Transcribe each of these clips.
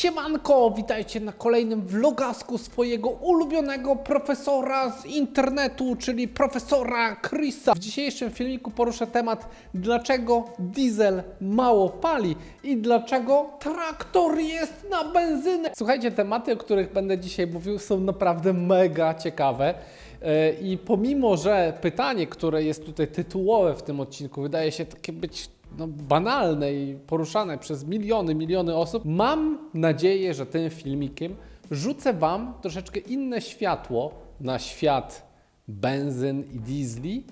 Siemanko, witajcie na kolejnym vlogasku swojego ulubionego profesora z internetu, czyli profesora Chrisa. W dzisiejszym filmiku poruszę temat, dlaczego diesel mało pali i dlaczego traktor jest na benzynę. Słuchajcie, tematy, o których będę dzisiaj mówił, są naprawdę mega ciekawe. E, I pomimo, że pytanie, które jest tutaj tytułowe w tym odcinku, wydaje się takie być no, banalne i poruszane przez miliony, miliony osób, mam nadzieję, że tym filmikiem rzucę Wam troszeczkę inne światło na świat benzyn i diesli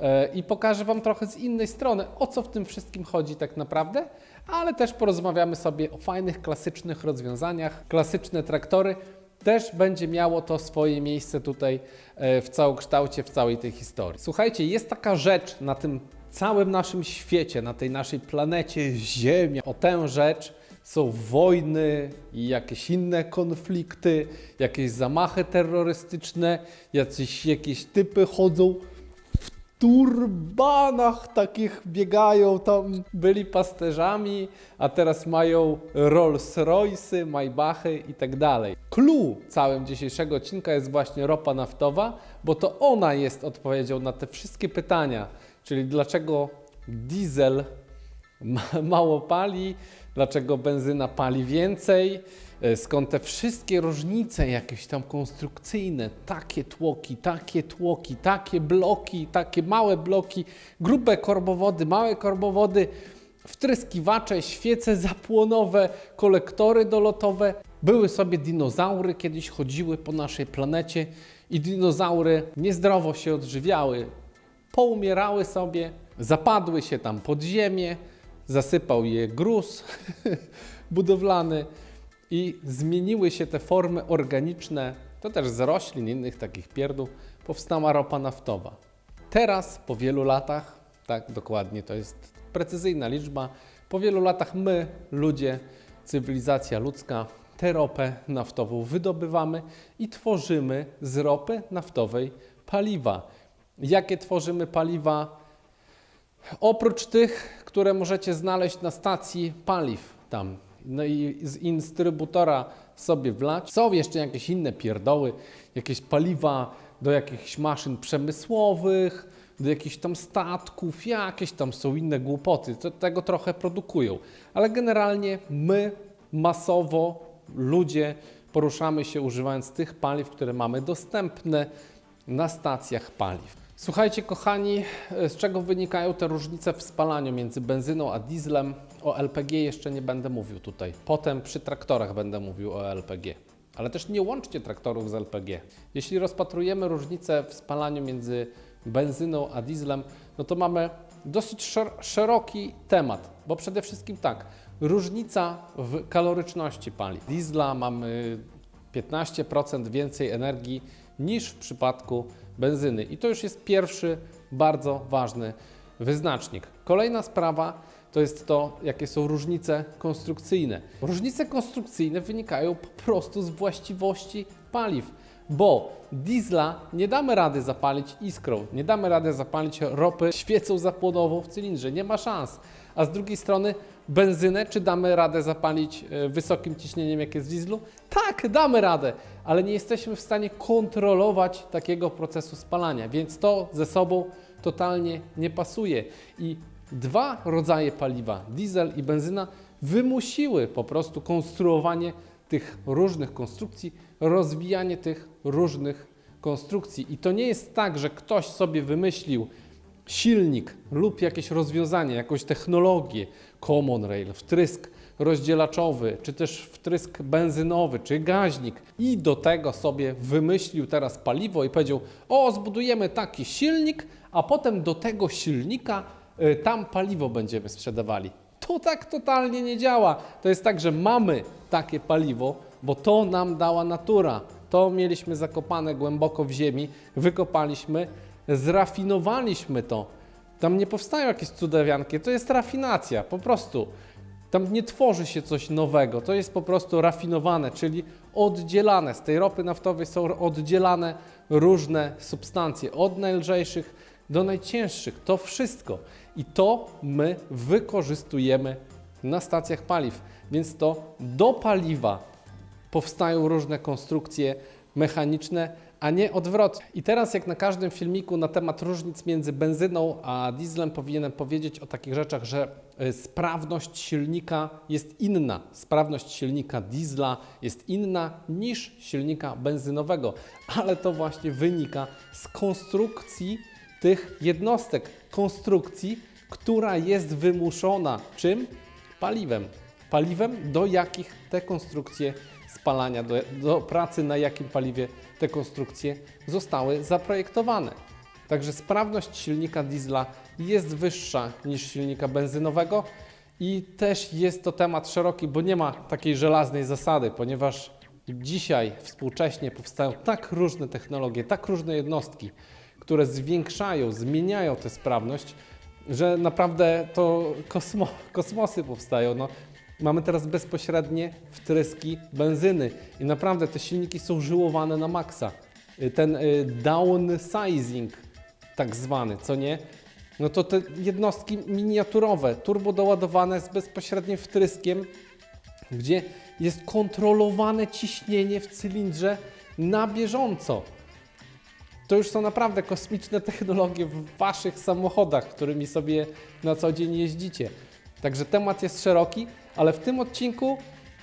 e, i pokażę Wam trochę z innej strony, o co w tym wszystkim chodzi tak naprawdę, ale też porozmawiamy sobie o fajnych, klasycznych rozwiązaniach, klasyczne traktory, też będzie miało to swoje miejsce tutaj e, w całokształcie, w całej tej historii. Słuchajcie, jest taka rzecz na tym całym naszym świecie, na tej naszej planecie Ziemia. O tę rzecz są wojny i jakieś inne konflikty, jakieś zamachy terrorystyczne, jacyś, jakieś typy chodzą w turbanach takich biegają tam, byli pasterzami, a teraz mają Rolls Royce'y, Maybachy i tak dalej. Clue całym dzisiejszego odcinka jest właśnie ropa naftowa, bo to ona jest odpowiedzią na te wszystkie pytania, czyli dlaczego diesel ma, mało pali, dlaczego benzyna pali więcej, e, skąd te wszystkie różnice jakieś tam konstrukcyjne, takie tłoki, takie tłoki, takie bloki, takie małe bloki, grube korbowody, małe korbowody, wtryskiwacze, świece zapłonowe, kolektory dolotowe. Były sobie dinozaury, kiedyś chodziły po naszej planecie i dinozaury niezdrowo się odżywiały, poumierały sobie, zapadły się tam pod ziemię, zasypał je gruz budowlany i zmieniły się te formy organiczne, to też z roślin, innych takich pierdół, powstała ropa naftowa. Teraz, po wielu latach, tak dokładnie, to jest precyzyjna liczba, po wielu latach my, ludzie, cywilizacja ludzka, tę ropę naftową wydobywamy i tworzymy z ropy naftowej paliwa. Jakie tworzymy paliwa? Oprócz tych, które możecie znaleźć na stacji paliw tam, no i z instrybutora sobie wlać, są jeszcze jakieś inne pierdoły, jakieś paliwa do jakichś maszyn przemysłowych, do jakichś tam statków, jakieś tam są inne głupoty, to tego trochę produkują. Ale generalnie my masowo, ludzie, poruszamy się używając tych paliw, które mamy dostępne na stacjach paliw. Słuchajcie, kochani, z czego wynikają te różnice w spalaniu między benzyną a dieslem? O LPG jeszcze nie będę mówił tutaj. Potem przy traktorach będę mówił o LPG. Ale też nie łączcie traktorów z LPG. Jeśli rozpatrujemy różnicę w spalaniu między benzyną a dieslem, no to mamy dosyć szer- szeroki temat, bo przede wszystkim tak, różnica w kaloryczności paliw. Diesla mamy 15% więcej energii niż w przypadku benzyny. I to już jest pierwszy bardzo ważny wyznacznik. Kolejna sprawa to jest to, jakie są różnice konstrukcyjne. Różnice konstrukcyjne wynikają po prostu z właściwości paliw, bo diesla nie damy rady zapalić iskrą, nie damy rady zapalić ropy świecą zapłonową w cylindrze, nie ma szans. A z drugiej strony benzynę, czy damy radę zapalić e, wysokim ciśnieniem, jak jest w dieslu? Tak, damy radę, ale nie jesteśmy w stanie kontrolować takiego procesu spalania, więc to ze sobą totalnie nie pasuje. I dwa rodzaje paliwa, diesel i benzyna, wymusiły po prostu konstruowanie tych różnych konstrukcji, rozwijanie tych różnych konstrukcji. I to nie jest tak, że ktoś sobie wymyślił silnik lub jakieś rozwiązanie, jakąś technologię, common rail, wtrysk rozdzielaczowy, czy też wtrysk benzynowy, czy gaźnik i do tego sobie wymyślił teraz paliwo i powiedział, o zbudujemy taki silnik, a potem do tego silnika y, tam paliwo będziemy sprzedawali. To tak totalnie nie działa. To jest tak, że mamy takie paliwo, bo to nam dała natura. To mieliśmy zakopane głęboko w ziemi, wykopaliśmy, zrafinowaliśmy to. Tam nie powstają jakieś cudawianki, to jest rafinacja, po prostu. Tam nie tworzy się coś nowego, to jest po prostu rafinowane, czyli oddzielane. Z tej ropy naftowej są oddzielane różne substancje, od najlżejszych do najcięższych. To wszystko. I to my wykorzystujemy na stacjach paliw. więc to do paliwa powstają różne konstrukcje mechaniczne, a nie odwrotnie. I teraz, jak na każdym filmiku na temat różnic między benzyną a dieslem, powinienem powiedzieć o takich rzeczach, że y, sprawność silnika jest inna. Sprawność silnika diesla jest inna niż silnika benzynowego, ale to właśnie wynika z konstrukcji tych jednostek, konstrukcji, która jest wymuszona czym? Paliwem. Paliwem, do jakich te konstrukcje spalania, do, do pracy na jakim paliwie te konstrukcje zostały zaprojektowane. Także sprawność silnika diesla jest wyższa niż silnika benzynowego i też jest to temat szeroki, bo nie ma takiej żelaznej zasady, ponieważ dzisiaj współcześnie powstają tak różne technologie, tak różne jednostki, które zwiększają, zmieniają tę sprawność, że naprawdę to kosmo, kosmosy powstają. No, mamy teraz bezpośrednie wtryski benzyny i naprawdę te silniki są żyłowane na maksa. Y, Ten y, downsizing tak zwany, co nie? No to te jednostki miniaturowe, turbo doładowane z bezpośrednim wtryskiem, gdzie jest kontrolowane ciśnienie w cylindrze na bieżąco. To już są naprawdę kosmiczne technologie w waszych samochodach, którymi sobie na co dzień jeździcie. Także temat jest szeroki, ale w tym odcinku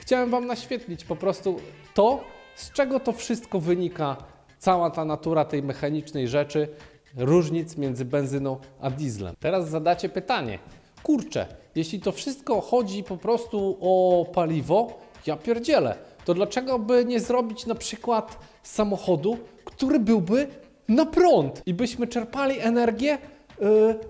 chciałem Wam naświetlić po prostu to, z czego to wszystko wynika, cała ta natura tej mechanicznej rzeczy, różnic między benzyną a dieslem. Teraz zadacie pytanie, kurczę, jeśli to wszystko chodzi po prostu o paliwo, ja pierdzielę, to dlaczego by nie zrobić na przykład samochodu, który byłby na prąd? I byśmy czerpali energię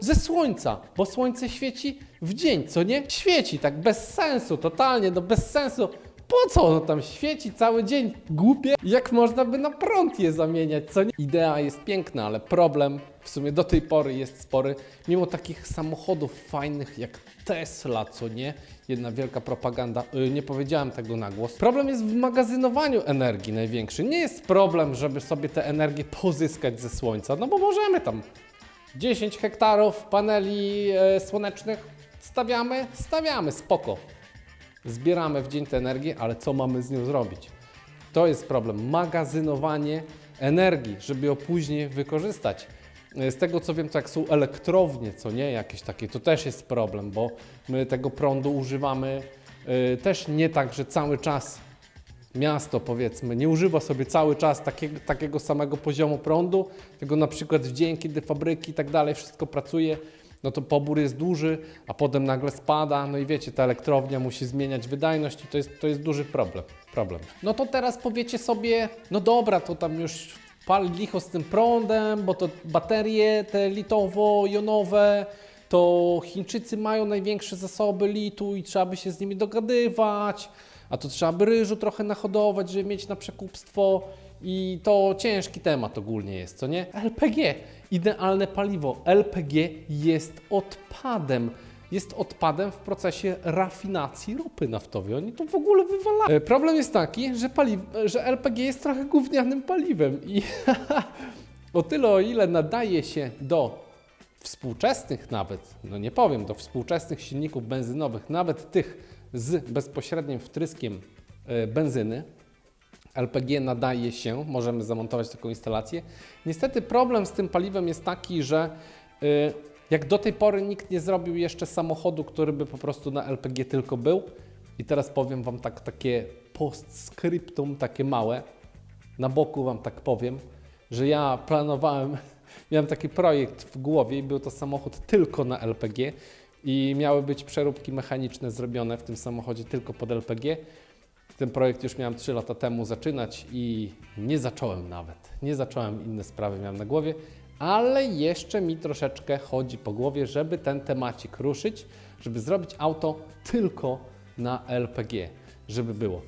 ze słońca, bo słońce świeci w dzień, co nie? Świeci tak bez sensu, totalnie, no bez sensu. Po co ono tam świeci cały dzień? Głupie. Jak można by na prąd je zamieniać, co nie? Idea jest piękna, ale problem w sumie do tej pory jest spory. Mimo takich samochodów fajnych jak Tesla, co nie? Jedna wielka propaganda. Yy, nie powiedziałem tego na głos. Problem jest w magazynowaniu energii największy. Nie jest problem, żeby sobie tę energię pozyskać ze słońca, no bo możemy tam 10 hektarów paneli e, słonecznych stawiamy, stawiamy, spoko. Zbieramy w dzień tę energię, ale co mamy z nią zrobić? To jest problem. Magazynowanie energii, żeby ją później wykorzystać. E, Z tego co wiem, to jak są elektrownie, co nie, jakieś takie, to też jest problem, bo my tego prądu używamy e, też nie tak, że cały czas miasto powiedzmy. Nie używa sobie cały czas takiego, takiego samego poziomu prądu, tylko na przykład w dzień, kiedy fabryki i tak dalej wszystko pracuje, no to pobór jest duży, a potem nagle spada, no i wiecie, ta elektrownia musi zmieniać wydajność i to jest, to jest duży problem, problem. No to teraz powiecie sobie, no dobra, to tam już pal licho z tym prądem, bo to baterie te litowo-jonowe, to Chińczycy mają największe zasoby litu i trzeba by się z nimi dogadywać, a to trzeba by ryżu trochę nahodować, żeby mieć na przekupstwo i to ciężki temat ogólnie jest, co nie? LPG, idealne paliwo. LPG jest odpadem. Jest odpadem w procesie rafinacji ropy naftowej. Oni to w ogóle wywalają. E, Problem jest taki, że, paliw, że LPG jest trochę gównianym paliwem i o tyle o ile nadaje się do współczesnych nawet, no nie powiem, do współczesnych silników benzynowych, nawet tych z bezpośrednim wtryskiem e, benzyny, LPG nadaje się, możemy zamontować taką instalację. Niestety problem z tym paliwem jest taki, że y, jak do tej pory nikt nie zrobił jeszcze samochodu, który by po prostu na LPG tylko był. I teraz powiem Wam tak, takie postscriptum, takie małe. Na boku Wam tak powiem, że ja planowałem, miałem taki projekt w głowie i był to samochód tylko na LPG i miały być przeróbki mechaniczne zrobione w tym samochodzie tylko pod LPG. Ten projekt już miałem 3 lata temu zaczynać i nie zacząłem nawet. Nie zacząłem, inne sprawy miałem na głowie, ale jeszcze mi troszeczkę chodzi po głowie, żeby ten temacik ruszyć, żeby zrobić auto tylko na LPG, żeby było.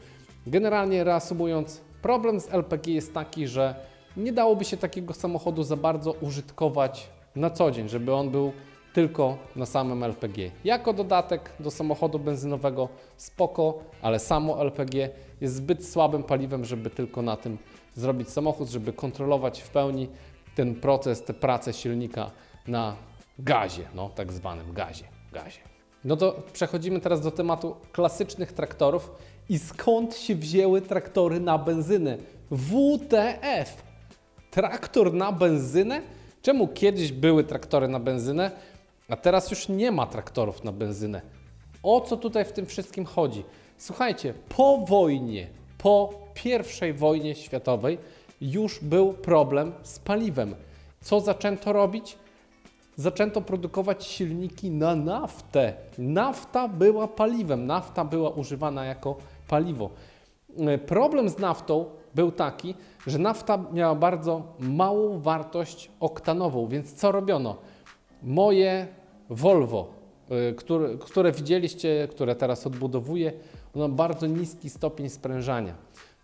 Generalnie reasumując, problem z LPG jest taki, że nie dałoby się takiego samochodu za bardzo użytkować na co dzień, żeby on był tylko na samym LPG. Jako dodatek do samochodu benzynowego spoko, ale samo LPG jest zbyt słabym paliwem, żeby tylko na tym zrobić samochód, żeby kontrolować w pełni ten proces, tę pracę silnika na gazie, no tak zwanym gazie, gazie. No to przechodzimy teraz do tematu klasycznych traktorów i skąd się wzięły traktory na benzynę? WTF! Traktor na benzynę? Czemu kiedyś były traktory na benzynę, a teraz już nie ma traktorów na benzynę? O co tutaj w tym wszystkim chodzi? Słuchajcie, po wojnie, po I wojnie światowej już był problem z paliwem. Co zaczęto robić? zaczęto produkować silniki na naftę. Nafta była paliwem, nafta była używana jako paliwo. E, Problem z naftą był taki, że nafta miała bardzo małą wartość oktanową, więc co robiono? Moje Volvo, y, które, które widzieliście, które teraz odbudowuję, ono ma bardzo niski stopień sprężania.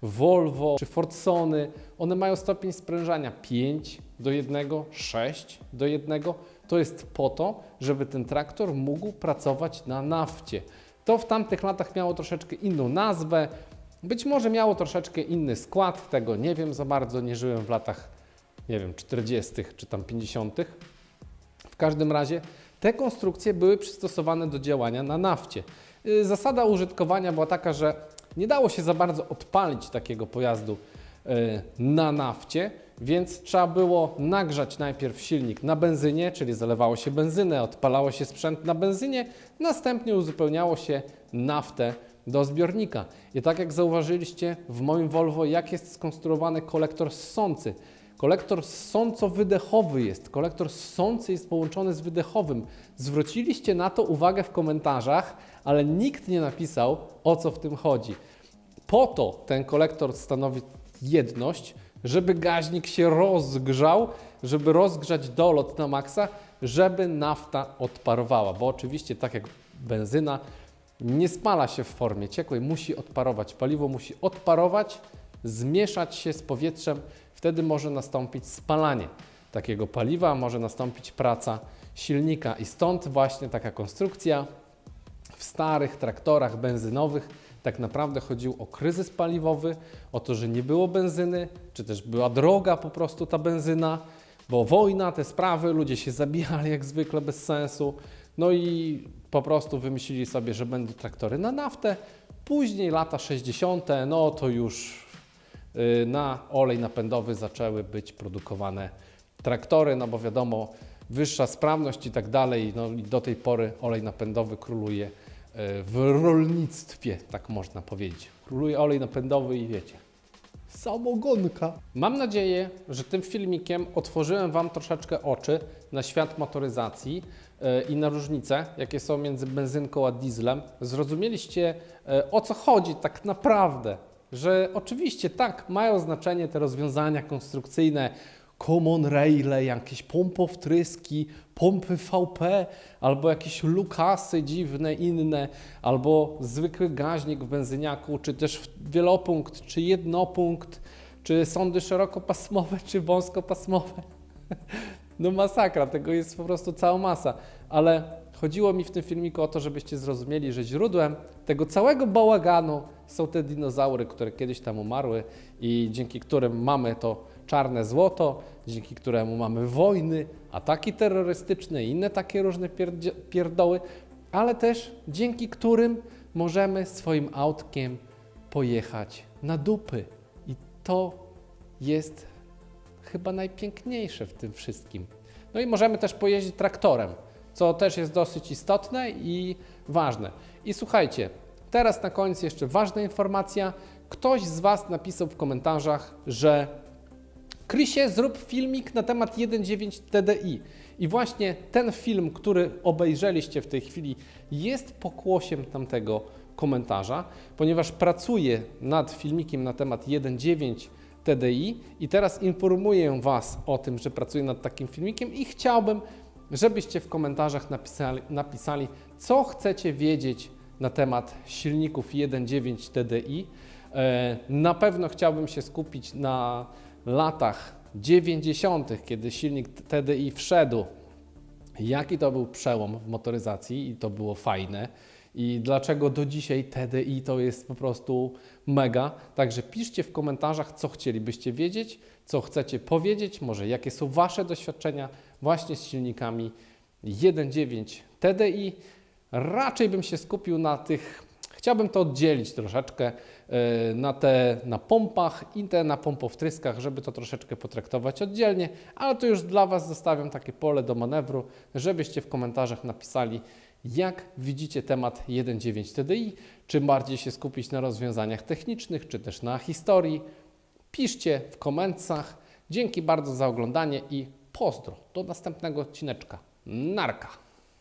Volvo czy Fordsony, one mają stopień sprężania 5 do 1, 6 do 1. To jest po to, żeby ten traktor mógł pracować na nafcie. To w tamtych latach miało troszeczkę inną nazwę, być może miało troszeczkę inny skład, tego nie wiem za bardzo, nie żyłem w latach, nie wiem, 40. czy tam 50. W każdym razie te konstrukcje były przystosowane do działania na nafcie. Y, Zasada użytkowania była taka, że nie dało się za bardzo odpalić takiego pojazdu y, na nafcie, więc trzeba było nagrzać najpierw silnik na benzynie, czyli zalewało się benzynę, odpalało się sprzęt na benzynie, następnie uzupełniało się naftę do zbiornika. I tak jak zauważyliście w moim Volvo, jak jest skonstruowany kolektor ssący. Kolektor ssąco-wydechowy jest. Kolektor ssący jest połączony z wydechowym. Zwróciliście na to uwagę w komentarzach, ale nikt nie napisał, o co w tym chodzi. Po to ten kolektor stanowi jedność, żeby gaźnik się rozgrzał, żeby rozgrzać dolot na maksa, żeby nafta odparowała, bo oczywiście tak jak benzyna nie spala się w formie ciekłej, musi odparować. Paliwo musi odparować, zmieszać się z powietrzem, wtedy może nastąpić spalanie takiego paliwa, może nastąpić praca silnika i stąd właśnie taka konstrukcja w starych traktorach benzynowych tak naprawdę chodził o kryzys paliwowy, o to, że nie było benzyny, czy też była droga po prostu ta benzyna, bo wojna, te sprawy, ludzie się zabijali jak zwykle bez sensu. No i po prostu wymyślili sobie, że będą traktory na naftę. Później lata 60., no to już y, na olej napędowy zaczęły być produkowane traktory, no bo wiadomo, wyższa sprawność i tak dalej. No i do tej pory olej napędowy króluje y, w rolnictwie, tak można powiedzieć. Króluje olej napędowy i wiecie, samogonka. Mam nadzieję, że tym filmikiem otworzyłem Wam troszeczkę oczy na świat motoryzacji i na różnice, jakie są między benzynką a dieslem. Zrozumieliście e, o co chodzi tak naprawdę, że oczywiście tak, mają znaczenie te rozwiązania konstrukcyjne, common raile, jakieś pompowtryski, pompy VP, albo jakieś lukasy dziwne, inne, albo zwykły gaźnik w benzyniaku, czy też wielopunkt, czy jednopunkt, czy sądy szerokopasmowe, czy wąskopasmowe. No masakra, tego jest po prostu cała masa, ale chodziło mi w tym filmiku o to, żebyście zrozumieli, że źródłem tego całego bałaganu są te dinozaury, które kiedyś tam umarły i dzięki którym mamy to czarne złoto, dzięki któremu mamy wojny, ataki terrorystyczne i inne takie różne pierdoły, ale też dzięki którym możemy swoim autkiem pojechać na dupy. I to jest chyba najpiękniejsze w tym wszystkim. No i możemy też pojeździć traktorem, co też jest dosyć istotne i ważne. I słuchajcie, teraz na koniec jeszcze ważna informacja. Ktoś z Was napisał w komentarzach, że Krysie, zrób filmik na temat 1.9 TDI. I właśnie ten film, który obejrzeliście w tej chwili, jest pokłosiem tamtego komentarza, ponieważ pracuję nad filmikiem na temat 1.9 TDI i teraz informuję Was o tym, że pracuję nad takim filmikiem i chciałbym, żebyście w komentarzach napisali, napisali co chcecie wiedzieć na temat silników 1.9 TDI. E, Na pewno chciałbym się skupić na latach 90., kiedy silnik TDI wszedł. Jaki to był przełom w motoryzacji i to było fajne. I dlaczego do dzisiaj TDI to jest po prostu mega. Także piszcie w komentarzach, co chcielibyście wiedzieć, co chcecie powiedzieć, może jakie są Wasze doświadczenia właśnie z silnikami 1.9 TDI. Raczej bym się skupił na tych, chciałbym to oddzielić troszeczkę, e, na te na pompach i te na pompowtryskach, żeby to troszeczkę potraktować oddzielnie, ale to już dla Was zostawiam takie pole do manewru, żebyście w komentarzach napisali, jak widzicie temat 1.9 TDI, czy bardziej się skupić na rozwiązaniach technicznych, czy też na historii. Piszcie w komentarzach. Dzięki bardzo za oglądanie i pozdro. Do następnego odcineczka. Narka.